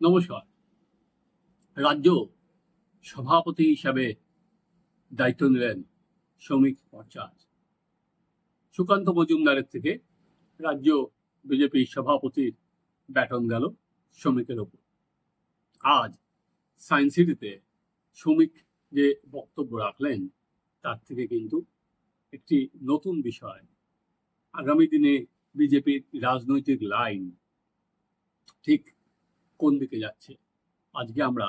নমস্কার। রাজ্য সভাপতি হিসাবে দায়িত্ব নিলেন শ্রমিক ভট্টাচার্য সুকান্ত মজুমদারের থেকে রাজ্য বিজেপি সভাপতির ব্যাটন গেল শ্রমিকের ওপর। আজ সায়েন্স সিটিতে শ্রমিক যে বক্তব্য রাখলেন, তার থেকে কিন্তু একটি নতুন বিষয়। আগামী দিনে বিজেপির রাজনৈতিক লাইন ঠিক কোন দিকে যাচ্ছে? আজকে আমরা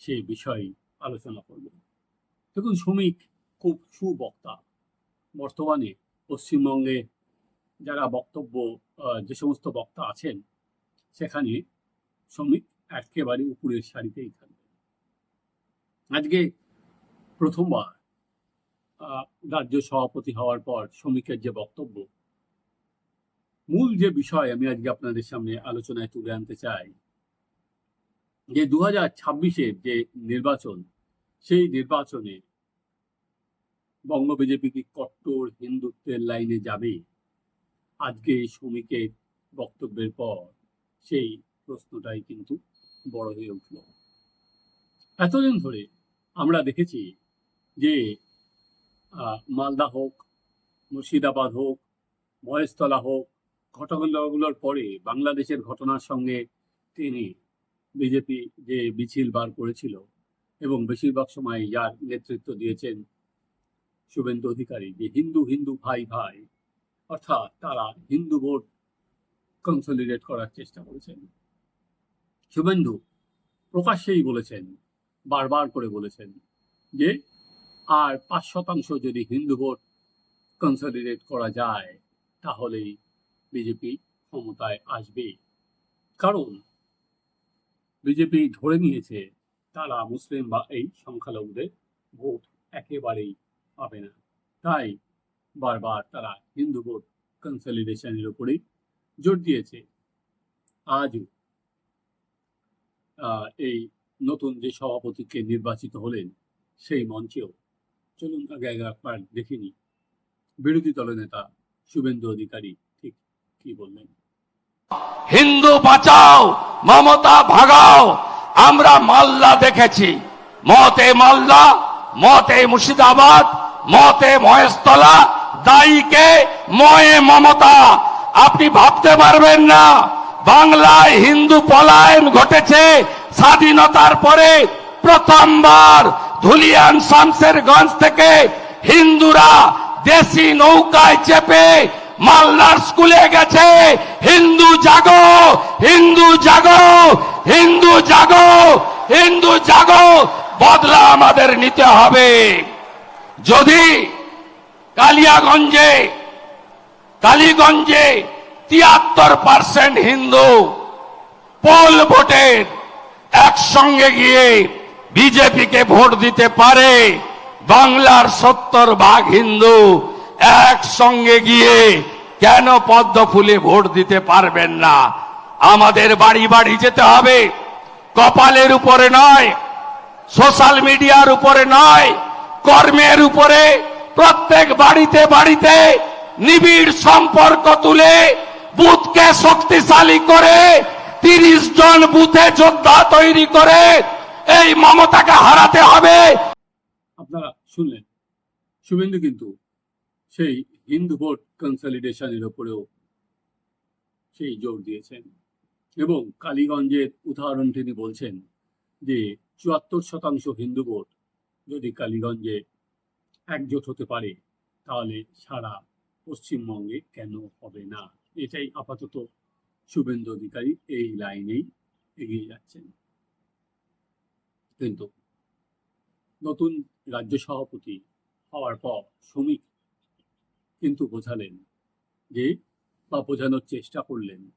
সেই বিষয়ে আলোচনা করব। দেখুন, শ্রমিক খুব সুবক্তা। বর্তমানে পশ্চিমবঙ্গে যারা বক্তব্য যে সমস্ত বক্তা আছেন, সেখানে শ্রমিক একেবারে উপরের সারিতেই থাকবে আজকে প্রথমবার রাজ্য সভাপতি হওয়ার পর শ্রমিকের যে বক্তব্য, মূল যে বিষয় আমি আজকে আপনাদের সামনে আলোচনায় তুলে আনতে চাই যে দু হাজার ছাব্বিশের যে নির্বাচন, সেই নির্বাচনে বঙ্গ বিজেপি কি কট্টর হিন্দুত্বের লাইনে যাবে? আজকে এই শ্রমিকের বক্তব্যের পর সেই প্রশ্নটাই কিন্তু বড় হয়ে উঠল। এতদিন ধরে আমরা দেখেছি যে মালদা হোক, মুর্শিদাবাদ হোক, মহেশতলা হোক, ঘটনাগুলোর পরে বাংলাদেশের ঘটনার সঙ্গে তিনি বিজেপি যে মিছিল বার করেছিল এবং বেশিরভাগ সময় যার নেতৃত্ব দিয়েছেন শুভেন্দু অধিকারী, যে হিন্দু হিন্দু ভাই ভাই, অর্থাৎ তারা হিন্দু ভোট কনসলিডেট করার চেষ্টা করেছেন। শুভেন্দু প্রকাশ্যেই বলেছেন, বারবার করে বলেছেন যে আর পাঁচ শতাংশ যদি হিন্দু ভোট কনসলিডেট করা যায়, তাহলেই বিজেপি ক্ষমতায় আসবে। কারণ বিজেপি ধরে নিয়েছে, তারা মুসলিম বা এই সংখ্যালঘুদের ভোট একেবারেই পাবে না। তাই বারবার তারা হিন্দু ভোট কনসলিডেশনের উপরেই জোর দিয়েছে। আজও এই নতুন যে সভাপতিকে নির্বাচিত হলেন, সেই মঞ্চেও চলুন আগে একবার দেখিনি বিরোধী দলনেতা শুভেন্দু অধিকারী ঠিক কি বললেন? হিন্দু বাঁচাও, মমতা ভাগাও, আমরা মাল্লা দেখেছি। মতে মাল্লা, মতে মুর্শিদাবাদ, মতে মহেশতলা দায়ীকে ময়ে মমতা। আপনি ভাবতে পারবেন না, বাংলায় হিন্দু পলায়ন ঘটেছে, স্বাধীনতার পরে প্রথমবার ধুলিয়ান শামসেরগঞ্জ থেকে হিন্দুরা দেশি নৌকায় চেপে মালদার স্কুলে গেছে। হিন্দু জাগো হিন্দু জাগো হিন্দু জাগো হিন্দু জাগো, বদলা আমাদের নিতে হবে। যদি কালিয়াগঞ্জে, কালীগঞ্জে তিয়াত্তর পার্সেন্ট হিন্দু পোল ভোটের একসঙ্গে গিয়ে বিজেপিকে ভোট দিতে পারে, বাংলার সত্তর ভাগ হিন্দু একসঙ্গে গিয়ে কেন পদ্ম ফুলে ভোট দিতে পারবেন না? আমাদের বাড়ি বাড়ি যেতে হবে। কপালের উপরে নয়, সোশ্যাল মিডিয়ার উপরে নয়, কর্মের উপরে প্রত্যেক বাড়িতে বাড়িতে নিবিড় সম্পর্ক তুলে বুথকে শক্তিশালী করে তিরিশ জন বুথে যোদ্ধা তৈরি করে এই মমতাকে হারাতে হবে। আপনারা শুনলেন। শুভেন্দু কিন্তু সেই হিন্দু ভোট কনসলিডেশনের উপরেও সেই জোর দিয়েছেন। এবং কালীগঞ্জের উদাহরণ তিনি বলছেন যে চুয়াত্তর শতাংশ হিন্দু ভোট যদি কালীগঞ্জে একজোট হতে পারে, তাহলে সারা পশ্চিমবঙ্গে কেন হবে না? এটাই আপাতত শুভেন্দু অধিকারী এই লাইনেই এগিয়ে যাচ্ছেন। কিন্তু নতুন রাজ্য সভাপতি হওয়ার পর শ্রমিক কিন্তু বোঝালেন যে, বা বোঝানোর চেষ্টা করলেন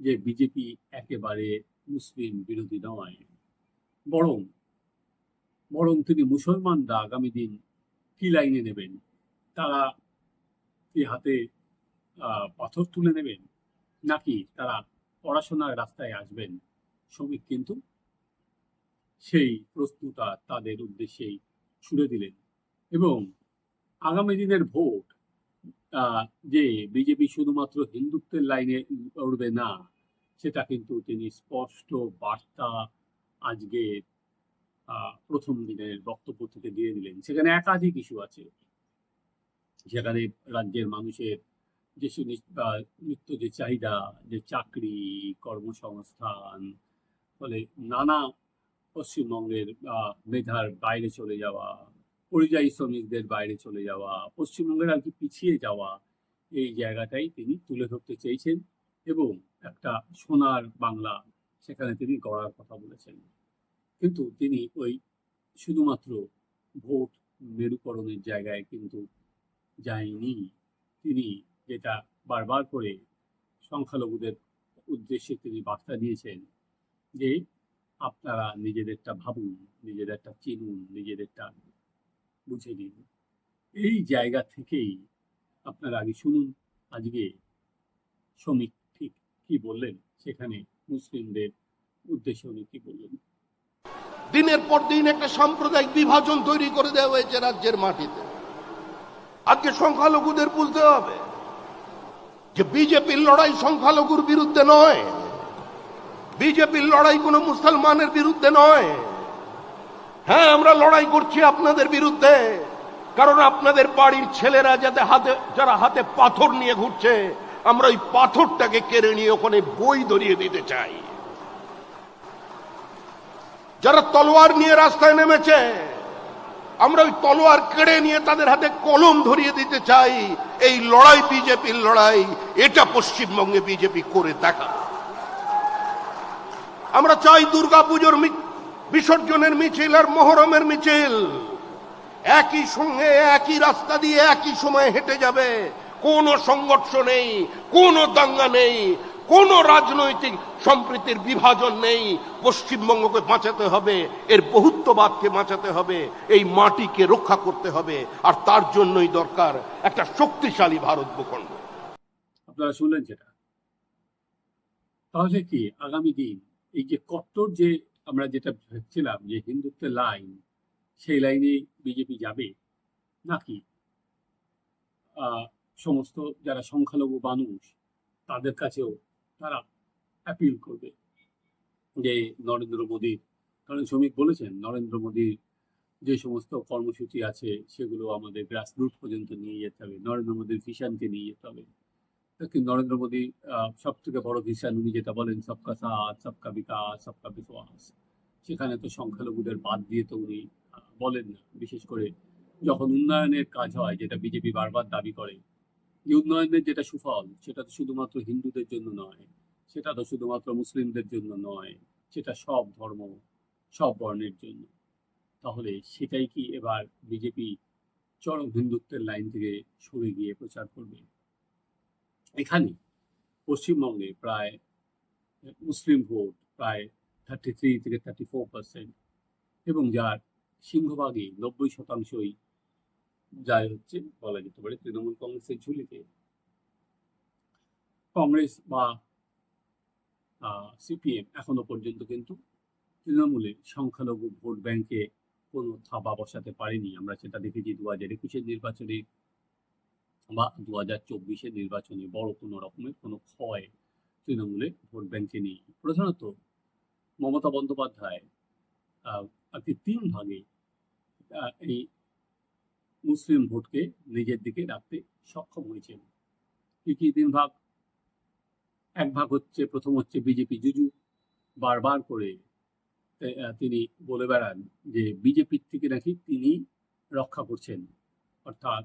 যে বিজেপি একেবারে মুসলিম বিরোধী নয়। বরং বরং তিনি মুসলমানরা আগামী দিন কি লাইনে নেবেন? তারা কি হাতে পাথর তুলে নেবেন? নাকি তারা পড়াশোনার রাস্তায় আসবেন? শ্রমিক কিন্তু সেই প্রশ্নটা তাদের উদ্দেশ্যেই ছুড়ে দিলেন এবং আগামী দিনের ভোট যে বিজেপি শুধুমাত্র হিন্দুত্বের লাইনে উঠবে না, সেটা কিন্তু তিনি স্পষ্ট বার্তা আজকে প্রথম দিনের বক্তব্য থেকে দিয়ে দিলেন। সেখানে একাধিক ইস্যু আছে। সেখানে রাজ্যের মানুষের যে নিত্য যে চাহিদা, যে চাকরি, কর্মসংস্থান, ফলে নানা পশ্চিমবঙ্গের মেধার বাইরে চলে যাওয়া পরিযায়ী শ্রমিকদের বাইরে চলে যাওয়া, পশ্চিমবঙ্গের আর কি পিছিয়ে যাওয়া এই জায়গাটাই তিনি তুলে ধরতে চেয়েছেন এবং একটা সোনার বাংলা সেখানে তিনি গড়ার কথা বলেছেন। কিন্তু তিনি ওই শুধুমাত্র ভোট মেরুকরণের জায়গায় কিন্তু যায়নি। তিনি যেটা বারবার করে সংখ্যালঘুদের উদ্দেশ্যে তিনি বার্তা দিয়েছেন যে, আপনারা নিজেদেরটা ভাবুন, নিজেদেরটা চিনুন, নিজেদেরটা বুঝে নিন এই জায়গা থেকেই আপনারা আগে শুনুন। আজকে শ্রমিক ঠিক কি বললেন, সেখানে মুসলিমদের উদ্দেশ্যে উনি কি বললেন? দিনের পর দিন একটা সাম্প্রদায়িক বিভাজন তৈরি করে দেওয়া হয়েছে রাজ্যের মাটিতে। আজকে সংখ্যালঘুদের বুঝতে হবে যে বিজেপির লড়াই সংখ্যালঘুর বিরুদ্ধে নয়। বিজেপির লড়াই কোনো মুসলমানের বিরুদ্ধে নয়। হ্যাঁ আমরা লড়াই করছি আপনাদের বিরুদ্ধে। কারণ আপনাদের বাড়ির ছেলেরা যাতে হাতে যারা হাতে পাথর নিয়ে ঘুরছে, আমরা ওই পাথরটাকে কেড়ে নিয়ে ওখানে বই ধরিয়ে দিতে চাই। যারা তলোয়ার নিয়ে রাস্তায় নেমেছে, আমরা ওই তলোয়ার কেড়ে নিয়ে তাদের হাতে কলম ধরিয়ে দিতে চাই। এই লড়াই বিজেপির লড়াই, এটা পশ্চিমবঙ্গে বিজেপি করে দেখা আমরা চাই দুর্গাপুজোর বিসর্জনের মিছিল আর মহরমের মিছিল। একই সঙ্গে একই রাস্তা দিয়ে একই সময় হেঁটে যাবে। কোনো সংঘর্ষ নেই, কোনো দাঙ্গা নেই, কোনো রাজনৈতিক সম্প্রীতির বিভাজন নেই। পশ্চিমবঙ্গকে বাঁচাতে হবে, এর বহুত্ববাদকে বাঁচাতে হবে, এই মাটিকে রক্ষা করতে হবে, আর তার জন্যই দরকার একটা শক্তিশালী ভারত ভূখণ্ড। আপনারা শুনলেন সেটা। তাহলে কি আগামী দিন এই যে কট্টর যে আমরা যেটা ভাবছিলাম যে হিন্দুত্বের লাইন সেই লাইনে বিজেপি যাবে নাকি? সমস্ত যারা সংখ্যালঘু মানুষ, তাদের কাছেও তারা অ্যাপিল করবে যে নরেন্দ্র মোদীর। কারণ শ্রমিক বলেছেন, নরেন্দ্র মোদীর যে সমস্ত কর্মসূচি আছে, সেগুলো আমাদের গ্রাসরুট পর্যন্ত নিয়ে যেতে হবে। নরেন্দ্র মোদীর ভিশনকে নিয়ে যেতে হবে। নরেন্দ্র মোদী সব থেকে বড় ভিশন উনি যেটা বলেন, সবকা সাথ, সবকা বিকাশ, সবকা বিশ্বাস। সেখানে তো সংখ্যালঘুদের বাদ দিয়ে তো উনি বলেন না। বিশেষ করে যখন উন্নয়নের কাজ হয়, যেটা বিজেপি বারবার দাবি করে, যে উন্নয়নের যেটা সুফল, সেটা তো শুধুমাত্র হিন্দুদের জন্য নয়, সেটা তো শুধুমাত্র মুসলিমদের জন্য নয়, সেটা সব ধর্ম, সব বর্ণের জন্য। তাহলে সেটাই কি এবার বিজেপি চরম হিন্দুত্বের লাইন থেকে সরে গিয়ে প্রচার করবে? এখানে পশ্চিমবঙ্গে প্রায় মুসলিম ভোট প্রায় থার্টি থ্রি থেকে থার্টি ফোর পার্সেন্ট এবং যার সিংহভাগই নব্বই শতাংশই যায় হচ্ছে বলা যেতে পারে তৃণমূল কংগ্রেসের ঝুলিতে। কংগ্রেস বা সিপিএম এখনও পর্যন্ত কিন্তু তৃণমূলের সংখ্যালঘু ভোট ব্যাংকে কোনো থাবা বসাতে পারেনি। আমরা সেটা দেখেছি দু হাজার একুশের নির্বাচনে বা দু হাজার চব্বিশের নির্বাচনে বড় কোনো রকমের কোনো ক্ষয় তৃণমূলের ভোট ব্যাংকে নেই। প্রধানত মমতা বন্দ্যোপাধ্যায় কি তিন ভাগে এই মুসলিম ভোটকে নিজের দিকে রাখতে সক্ষম হয়েছেন। কি কি তিন ভাগ? এক ভাগ হচ্ছে, প্রথম হচ্ছে বিজেপি জুজু। বারবার করে তিনি বলে বেড়ান যে বিজেপির থেকে নাকি তিনি রক্ষা করছেন। অর্থাৎ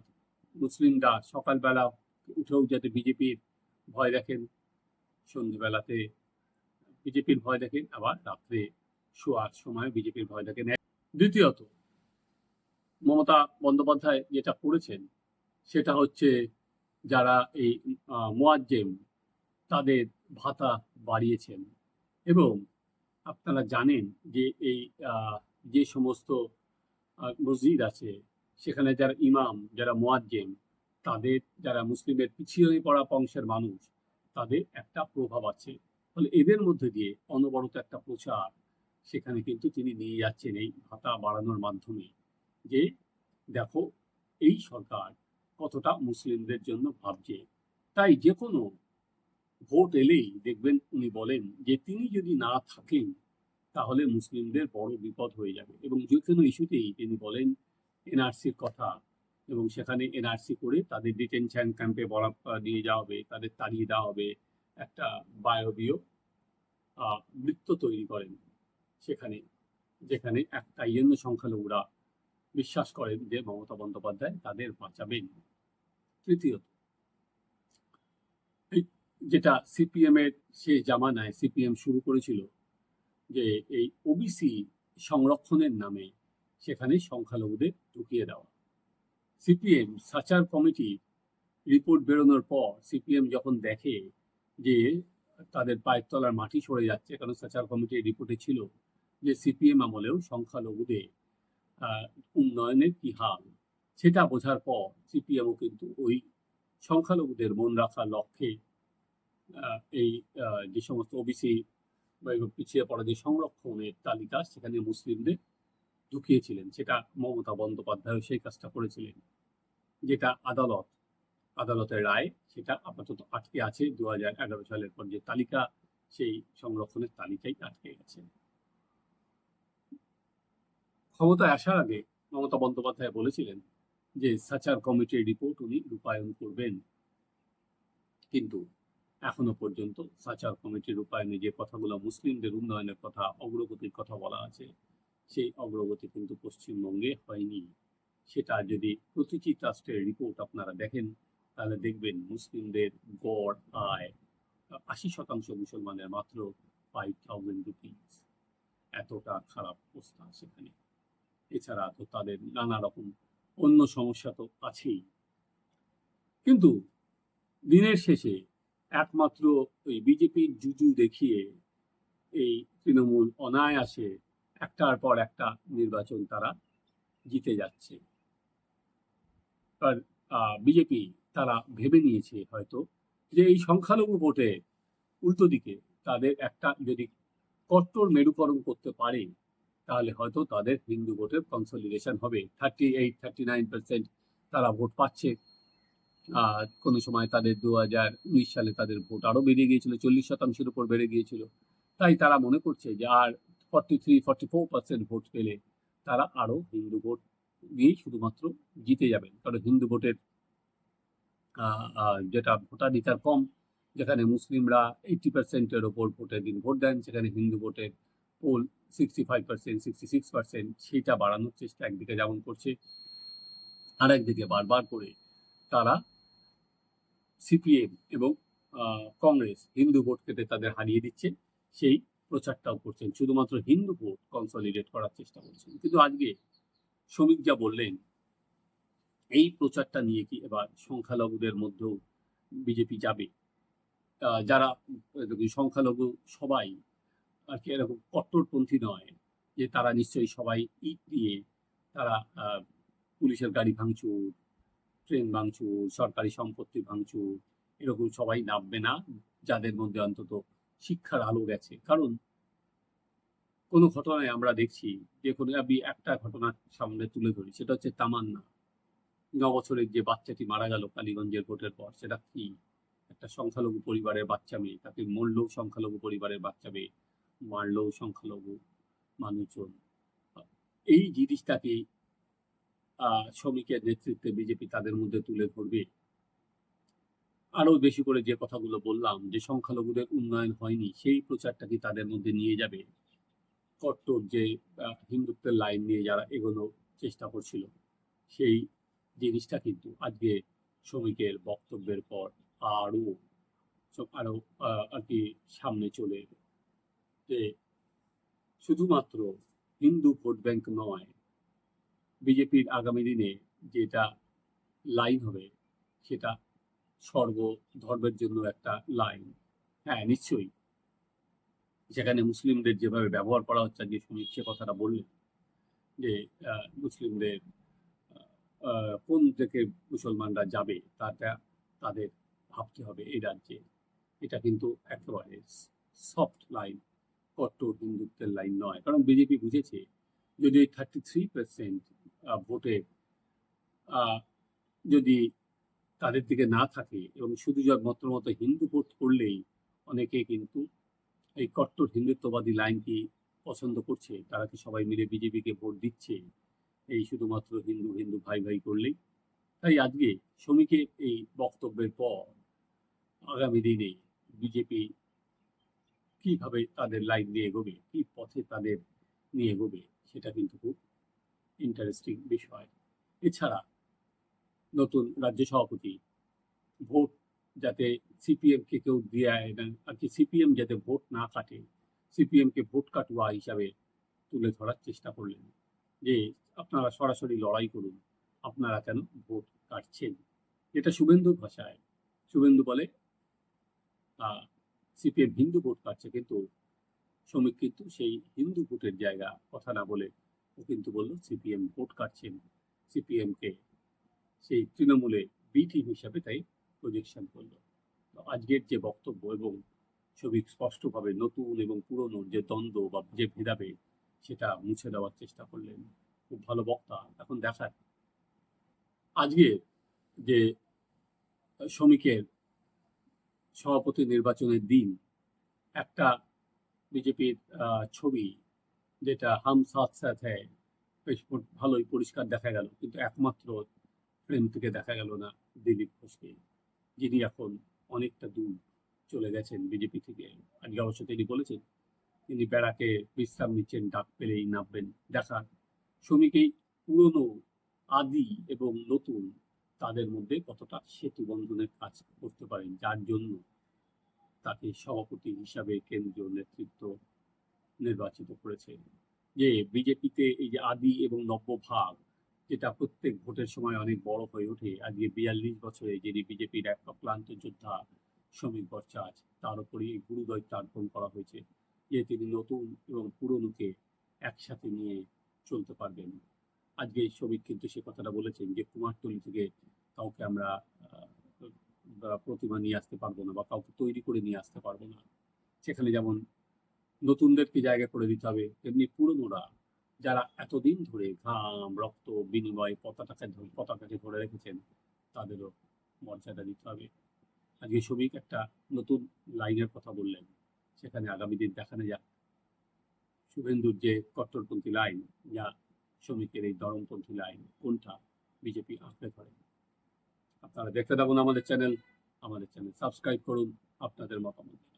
মুসলিমরা সকালবেলা উঠেও যাতে বিজেপির ভয় দেখেন সন্ধ্যেবেলাতে বিজেপির ভয় দেখেন, আবার রাত্রে শোয়ার সময় বিজেপির ভয় দেখেন। দ্বিতীয়ত, মমতা বন্দ্যোপাধ্যায় যেটা করেছেন, সেটা হচ্ছে যারা এই মোয়াজ্জেম, তাদের ভাতা বাড়িয়েছেন। এবং আপনারা জানেন যে এই যে সমস্ত মসজিদ আছে সেখানে যারা ইমাম, যারা মোয়াজ্জেম তাদের যারা মুসলিমের পিছিয়ে পড়া বংশের মানুষ, তাদের একটা প্রভাব আছে। ফলে এদের মধ্যে দিয়ে অনবরত একটা প্রচার সেখানে কিন্তু তিনি নিয়ে যাচ্ছেন এই ভাতা বাড়ানোর মাধ্যমে যে, দেখো, এই সরকার কতটা মুসলিমদের জন্য ভাবছে। তাই যে কোনো ভোট এলেই দেখবেন উনি বলেন যে, তিনি যদি না থাকেন, তাহলে মুসলিমদের বড় বিপদ হয়ে যাবে। এবং যে কোনো ইস্যুতেই তিনি বলেন এনআরসির কথা এবং সেখানে এনআরসি করে তাদের ডিটেনশন ক্যাম্পে বরাব নিয়ে যাওয়া হবে, তাদের তাড়িয়ে দেওয়া হবে, একটা বায়বীয় বৃত্ত তৈরি করেন সেখানে, যেখানে একটা জন্য সংখ্যালঘুরা বিশ্বাস করেন যে মমতা বন্দ্যোপাধ্যায় তাদের বাঁচাবেন। তৃতীয়ত যেটা সিপিএম এর শেষ জামানায় সিপিএম শুরু করেছিল যে এই ওবিসি সংরক্ষণের নামে সেখানে সংখ্যালঘুদের ঢুকিয়ে দেওয়া। সিপিএম, সাচার কমিটি রিপোর্ট বেরোনোর পর সিপিএম যখন দেখে যে তাদের পায়ের তলার মাটি সরে যাচ্ছে কারণ সাচার কমিটির রিপোর্টে ছিল যে সিপিএম আমলেও সংখ্যালঘুদের উন্নয়নের কি হাল, সেটা বোঝার পর সিপিএমও কিন্তু ওই সংখ্যালঘুদের মন রাখার লক্ষ্যে এই যে সমস্ত ওবিসি পিছিয়ে পড়া যে সংরক্ষণের তালিকা, সেখানে মুসলিমদের ঢুকিয়েছিলেন, সেটা মমতা বন্দ্যোপাধ্যায় সেই কাজটা করেছিলেন, যেটা আদালত, আদালতের রায়, সেটা আপাতত আটকে আছে দু হাজার এগারো সালের পর যে তালিকা, সেই সংরক্ষণের তালিকায় আটকে গেছে। ক্ষমতায় আসার আগে মমতা বন্দ্যোপাধ্যায় বলেছিলেন যে সাচার কমিটির রিপোর্ট উনি রূপায়ণ করবেন। কিন্তু এখনও পর্যন্ত সাচার কমিটির রূপায়ণে যে কথাগুলো মুসলিমদের উন্নয়নের কথা, অগ্রগতির কথা বলা আছে সেই অগ্রগতি কিন্তু পশ্চিমবঙ্গে হয়নি। সেটা যদি প্রতিটি ট্রাস্টের রিপোর্ট আপনারা দেখেন, তাহলে দেখবেন মুসলিমদের গড় আয় আশি শতাংশ মুসলমানের মাত্র ফাইভ থাউজেন্ড রুপিস এতটা খারাপ অবস্থা সেখানে। এছাড়া তো তাদের নানা রকম অন্য সমস্যা তো আছেই। কিন্তু দিনের শেষে একমাত্র ওই বিজেপির জুজু দেখিয়ে এই তৃণমূল অনায়াসে একটার পর একটা নির্বাচন তারা জিতে যাচ্ছে। বিজেপি তারা ভেবে নিয়েছে হয়তো যে এই সংখ্যালঘু ভোটে উল্টো দিকে তাদের একটা যদি কট্টর মেরুকরণ করতে পারে, তাহলে হয়তো তাদের হিন্দু ভোটের কনসলিডেশন হবে। Thirty eight thirty nine percent তারা ভোট পাচ্ছে। আর কোনো সময় তাদের দু হাজার উনিশ সালে তাদের ভোট আরও বেড়ে গিয়েছিল, চল্লিশ শতাংশের উপর বেড়ে গিয়েছিল। তাই তারা মনে করছে যে আর forty three forty four percent vote পেলে তারা আরও হিন্দু ভোট দিয়েই শুধুমাত্র জিতে যাবেন। কারণ হিন্দু ভোটের যেটা ভোটাধিকার কম, যেখানে মুসলিমরা এইটি পার্সেন্টের ওপর ভোটের দিন ভোট দেন, সেখানে হিন্দু ভোটের poll sixty five percent sixty six percent সেইটা বাড়ানোর চেষ্টা একদিকে যেমন করছে আর একদিকে বারবার করে তারা সিপিএম এবং কংগ্রেস হিন্দু ভোট কেটে তাদের হারিয়ে দিচ্ছে, সেই প্রচারটাও করছেন। শুধুমাত্র হিন্দু ভোট কনসলিডেট করার চেষ্টা করছেন। কিন্তু আজকে শ্রমিক যা বললেন, এই প্রচারটা নিয়ে কি এবার সংখ্যালঘুদের মধ্যেও বিজেপি যাবে? যারা সংখ্যালঘু সবাই আর কি এরকম কট্টরপন্থী নয় যে তারা নিশ্চয়ই সবাই ইট দিয়ে তারা পুলিশের গাড়ি ভাঙচুর, ট্রেন ভাঙচুর, সরকারি সম্পত্তি ভাঙচুর, এরকম সবাই নামবে না, যাদের মধ্যে অন্তত শিক্ষার আলো গেছে। কারণ কোনো ঘটনায় আমরা দেখছি যে কোনো আমি একটা ঘটনা সামনে তুলে ধরি, সেটা হচ্ছে তামান্না। ন বছরের যে বাচ্চাটি মারা গেল কালীগঞ্জের ভোটের পর, সেটা কি? একটা সংখ্যালঘু পরিবারের বাচ্চা মেয়ে, তাকে মরলেও সংখ্যালঘু পরিবারের বাচ্চা মেয়ে মারলেও সংখ্যালঘু মানুষজন। এই জিনিসটাকে শ্রমিকের নেতৃত্বে বিজেপি তাদের মধ্যে তুলে ধরবে। আরও বেশি করে যে কথাগুলো বললাম, যে সংখ্যালঘুদের উন্নয়ন হয়নি, সেই প্রচারটা কি তাদের মধ্যে নিয়ে যাবে? কট্টর যে হিন্দুত্বের লাইন নিয়ে যারা এগোনো চেষ্টা করছিল, সেই জিনিসটা কিন্তু আজকে শ্রমিকের বক্তব্যের পর আরও সব আরও আর কি সামনে চলে এলো। যে শুধুমাত্র হিন্দু ভোট ব্যাংক নয়, বিজেপির আগামী দিনে যেটা লাইন হবে, সেটা সর্ব ধর্মের জন্য একটা লাইন হ্যাঁ নিশ্চয়ই। যেখানে মুসলিমদের যেভাবে ব্যবহার করা হচ্ছে, আজকে শ্রমিক সে কথাটা বললেন যে মুসলিমদের কোন থেকে মুসলমানরা যাবে তাটা তাদের ভাবতে হবে এই রাজ্যে। এটা কিন্তু একেবারে সফট লাইন কট্টর হিন্দুত্বের লাইন নয়। কারণ বিজেপি বুঝেছে, যদি থার্টি থ্রি পার্সেন্ট ভোটে যদি তাদের দিকে না থাকে এবং শুধু যা মতো হিন্দু ভোট করলেই অনেকে কিন্তু এই কট্টর হিন্দুত্ববাদী লাইনটি পছন্দ করছে, তারা কি সবাই মিলে বিজেপিকে ভোট দিচ্ছে? এই শুধুমাত্র হিন্দু হিন্দু ভাই ভাই করলেই। তাই আজকে শ্রমিকের এই বক্তব্যের পর আগামী দিনে বিজেপি কীভাবে তাদের লাইন নিয়ে এগোবে, কি পথে তাদের নিয়ে এগোবে, সেটা কিন্তু খুব ইন্টারেস্টিং বিষয়। এছাড়া নতুন রাজ্য সভাপতি। ভোট যাতে সিপিএম কে কেউ দিয়ে আয় না, আর কি সিপিএম যাতে ভোট না কাটে সিপিএম কে ভোট কাটুয়া হিসাবে তুলে ধরার চেষ্টা করলেন। যে আপনারা সরাসরি লড়াই করুন, আপনারা কেন ভোট কাটছেন? এটা শুভেন্দুর ভাষায়। শুভেন্দু বলে সিপিএম হিন্দু ভোট কাটছে কিন্তু শ্রমিক কিন্তু সেই হিন্দু ভোটের জায়গা। কথা না বলে ও কিন্তু বলল সিপিএম ভোট কাটছেন। সিপিএম কে সেই তৃণমূলে বি টিম হিসাবে তাই প্রজেকশন করল। আজকের যে বক্তব্য এবং শ্রমিক স্পষ্টভাবে নতুন এবং পুরনোর যে দ্বন্দ্ব বা যে ভেদাভেদ, সেটা মুছে দেওয়ার চেষ্টা করলেন খুব ভালো বক্তা। এখন দেখার আজকে যে শ্রমিকের সভাপতি নির্বাচনের দিন, একটা বিজেপির ছবি যেটা হাম সাথ সাথ হ্যায়, বেশ ভালোই পরিষ্কার দেখা গেল। কিন্তু একমাত্র ফ্রেম থেকে দেখা গেল না দিলীপ ঘোষকে, যিনি এখন অনেকটা দূর চলে গেছেন বিজেপি থেকে। আজকে অবশ্য তিনি বলেছেন, তিনি বেড়াকে বিশ্রাম নিচ্ছেন, ডাক পেলেই নামবেন দেখা শ্রমিকেই পুরনো, আদি এবং নতুন, তাদের মধ্যে কতটা সেতু বন্ধনের কাজ করতে পারেন, যার জন্য তাকে সভাপতি হিসাবে কেন্দ্রীয় নেতৃত্ব নির্বাচিত করেছে। যে বিজেপিতে এই যে আদি এবং নব্য ভাগ যেটা প্রত্যেক ভোটের সময় অনেক বড় হয়ে ওঠে। আজকে বিয়াল্লিশ বছরে যিনি বিজেপির এক অক্লান্ত যোদ্ধা শ্রমিক ভট্টাচার্য তার উপরে এই গুরুদায়িত্ব অর্পণ করা হয়েছে যে তিনি নতুন এবং পুরনোকে একসাথে নিয়ে চলতে পারবেন। আজকে এই শ্রমিক কিন্তু সে কথাটা বলেছেন যে কুমারটুলি থেকে কাউকে আমরা প্রতিমা নিয়ে আসতে পারব না বা কাউকে তৈরি করে নিয়ে আসতে পারব না। সেখানে যেমন নতুনদেরকে জায়গা করে দিতে হবে, তেমনি পুরনোরা যারা এতদিন ধরে ঘাম, রক্ত, বিনিময় পতাকাকে ধরে পতাকাকে ধরে রেখেছেন, তাদেরও মর্যাদা দিতে হবে। আজকে শ্রমিক একটা নতুন লাইনের কথা বললেন। সেখানে আগামী দিন দেখানো যাক। শুভেন্দুর যে কট্টরপন্থী লাইন, যা শ্রমিকের এই দরমপন্থী লাইন, কোনটা বিজেপি আঁকড়ে ধরে? আপনারা দেখতে থাকুন আমাদের চ্যানেল। আমাদের চ্যানেল সাবস্ক্রাইব করুন আপনাদের মতামত।